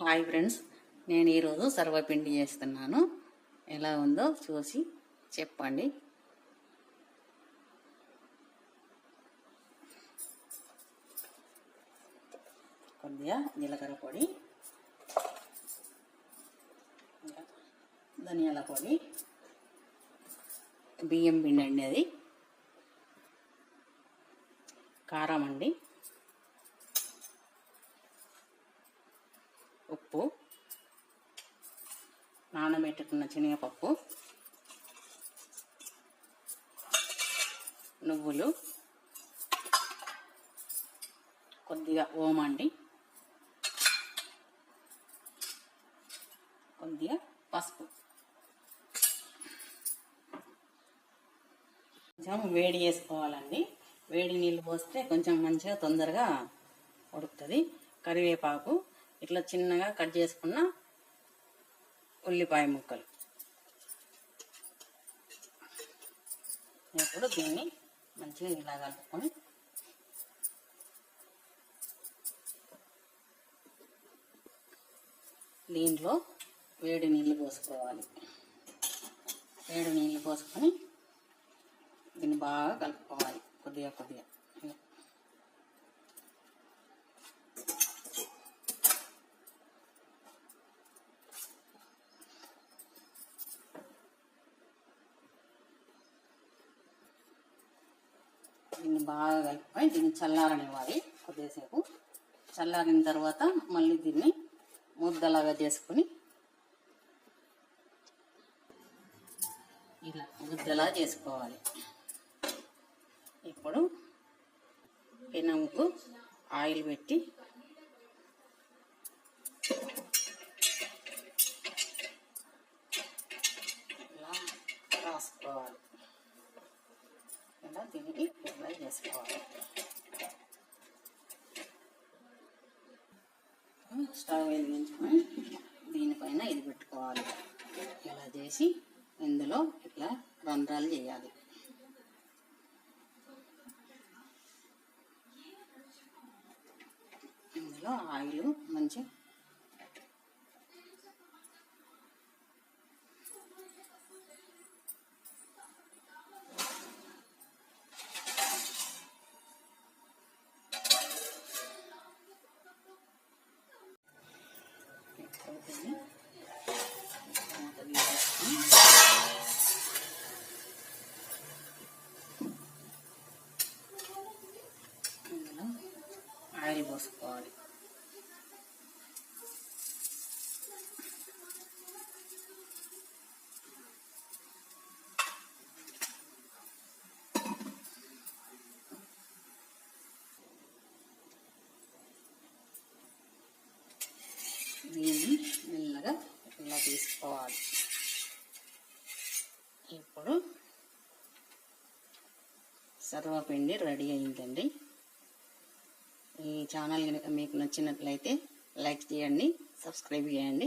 Hi friends నేను ఈరోజు సర్వపిండి చేస్తున్నాను. ఎలా ఉందో చూసి చెప్పండి. కొద్దిగా జీలకర్ర పొడి ధనియాల పొడి బియ్యం పిండి అండి అది కారం అండి. ఉప్పు నానబెట్టుకున్న శనగపప్పు నువ్వులు కొద్దిగా ఓమండి కొద్దిగా పసుపు. కొంచెం వేడి చేసుకోవాలండి. వేడి నీళ్ళు పోస్తే కొంచెం మంచిగా తొందరగా ఉడుకుతుంది. కరివేపాకు ఇట్లా చిన్నగా కట్ చేసుకున్న ఉల్లిపాయ ముక్కలు. ఇప్పుడు దీన్ని మంచిగా ఇలా కలుపుకొని దీంట్లో వేడి నీళ్ళు పోసుకోవాలి. వేడి నీళ్ళు పోసుకొని దీన్ని బాగా కలుపుకోవాలి. కొద్దిగా కొద్దిగా. దీన్ని బాగా కలుపుకొని దీన్ని చల్లారనివ్వాలి కొద్దిసేపు. చల్లారిన తర్వాత మళ్ళీ దీన్ని ముద్దలాగా చేసుకుని ఇలా ముద్దలా చేసుకోవాలి. ఇప్పుడు పెనంకు ఆయిల్ పెట్టి ఇలా రాసుకోవాలి. ఇలా దీనికి అప్లై చేసుకోవాలి స్టవ్ వెలిగించుకొని దీనిపైన ఇది పెట్టుకోవాలి. ఇలా చేసి ఇందులో ఇట్లా రంధ్రాలు చేయాలి. ఇందులో ఆయిల్ మంచి ఆయిల్ పోసుకోవాలి దీన్ని మెల్లగా ఇలా తీసుకోవాలి. ఇప్పుడు సర్వపిండి రెడీ అయిందండి. ఈ ఛానల్ కనుక మీకు నచ్చినట్లయితే లైక్ చేయండి సబ్స్క్రైబ్ చేయండి.